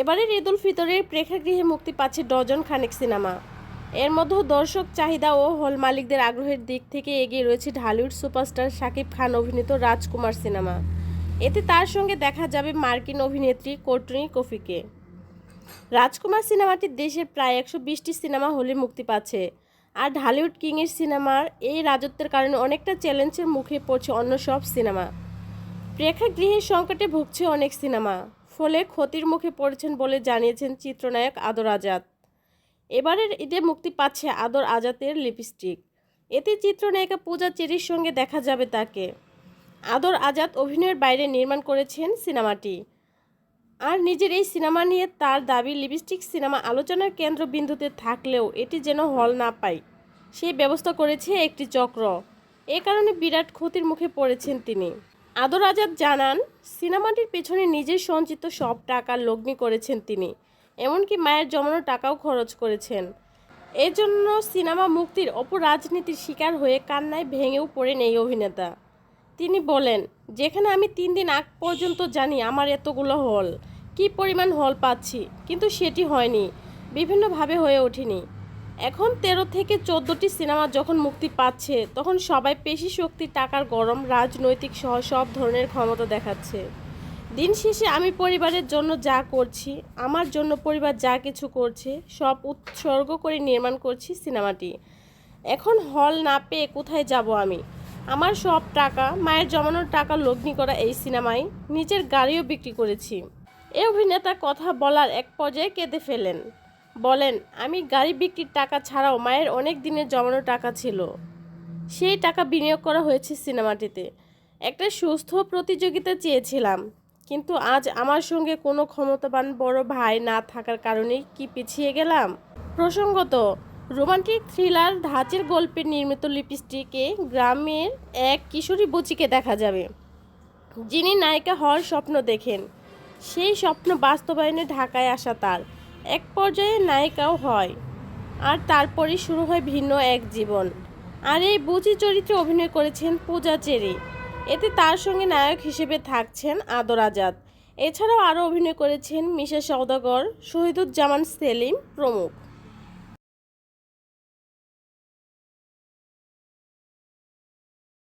এবারের ঈদ উল ফিতরের প্রেক্ষাগৃহে মুক্তি পাচ্ছে ডজন খানেক সিনেমা। এর মধ্যেও দর্শক চাহিদা ও হল মালিকদের আগ্রহের দিক থেকে এগিয়ে রয়েছে ঢালিউড সুপারস্টার শাকিব খান অভিনীত রাজকুমার সিনেমা। এতে তার সঙ্গে দেখা যাবে মার্কিন অভিনেত্রী কোর্টনি কফিকে। রাজকুমার সিনেমাটি দেশের প্রায় একশো বিশটি সিনেমা হলে মুক্তি পাচ্ছে। আর ঢালিউড কিংয়ের সিনেমার এই রাজত্বের কারণে অনেকটা চ্যালেঞ্জের মুখে পড়ছে অন্য সব সিনেমা। প্রেক্ষাগৃহের সংকটে ভুগছে অনেক সিনেমা। ফলে ক্ষতির মুখে পড়েছেন বলে জানিয়েছেন চিত্রনায়ক আদর আজাদ। এবারের ঈদে মুক্তি পাচ্ছে আদর আজাদের লিপস্টিক। এতে চিত্রনায়িকা পূজা চেরির সঙ্গে দেখা যাবে তাকে। আদর আজাদ অভিনয়ের বাইরে নির্মাণ করেছেন সিনেমাটি। আর নিজের এই সিনেমা নিয়ে তার দাবি, লিপস্টিক সিনেমা আলোচনার কেন্দ্রবিন্দুতে থাকলেও এটি যেন হল না পায়, সেই ব্যবস্থা করেছে একটি চক্র। এ কারণে বিরাট ক্ষতির মুখে পড়েছেন তিনি। আদর আজাদ জানান, সিনেমাটির পেছনে নিজের সঞ্চিত সব টাকা লগ্নি করেছেন তিনি। এমনকি মায়ের জমানো টাকাও খরচ করেছেন। এজন্য সিনেমা মুক্তির অপরাজনীতির শিকার হয়ে কান্নায় ভেঙেও পড়েন এই অভিনেতা। তিনি বলেন, যেখানে আমি তিন দিন আগ পর্যন্ত জানি আমার এতগুলো হল। কি পরিমাণ হল পাচ্ছি, কিন্তু সেটি হয়নি। বিভিন্নভাবে হয়ে ওঠেনি। এখন তেরো থেকে চোদ্দোটি সিনেমা যখন মুক্তি পাচ্ছে, তখন সবাই পেশি শক্তি, টাকার গরম, রাজনৈতিক সহ সব ধরনের ক্ষমতা দেখাচ্ছে। দিন শেষে আমি পরিবারের জন্য যা করছি, আমার জন্য পরিবার যা কিছু করছে, সব উৎসর্গ করে নির্মাণ করছি সিনেমাটি। এখন হল না পেয়ে কোথায় যাব আমি? আমার সব টাকা, মায়ের জমানোর টাকা লগ্নি করা এই সিনেমায় নিজের গাড়িও বিক্রি করেছি। এই অভিনেতা কথা বলার এক পর্যায়ে কেঁদে ফেলেন। বলেন, আমি গাড়ি বিক্রির টাকা ছাড়াও মায়ের অনেক দিনের জমানো টাকা ছিল। সেই টাকা বিনিয়োগ করা হয়েছে সিনেমাটিতে। একটা সুস্থ প্রতিযোগিতা চেয়েছিলাম। কিন্তু আজ আমার সঙ্গে কোনো ক্ষমতাবান বড় ভাই না থাকার কারণে কি পিছিয়ে গেলাম? প্রসঙ্গত, রোমান্টিক থ্রিলার ধাঁচের গল্পে নির্মিত লিপস্টিকে গ্রামের এক কিশোরী বুচিকে দেখা যাবে। যিনি নায়িকা হওয়ার স্বপ্ন দেখেন। সেই স্বপ্ন বাস্তবায়নে ঢাকায় আসা তার। এক পর্যায়ে নায়িকাও হয় আর তারপরে শুরু হয় ভিন্ন এক জীবন। আর এই বুচি চরিত্রে অভিনয় করেছেন পূজা চেরি। এতে তার সঙ্গে নায়ক হিসেবে থাকছেন আদর আজাদ। এছাড়াও আরও অভিনয় করেছেন মিশা সওদাগর, শহীদুজ্জামান সেলিম প্রমুখ।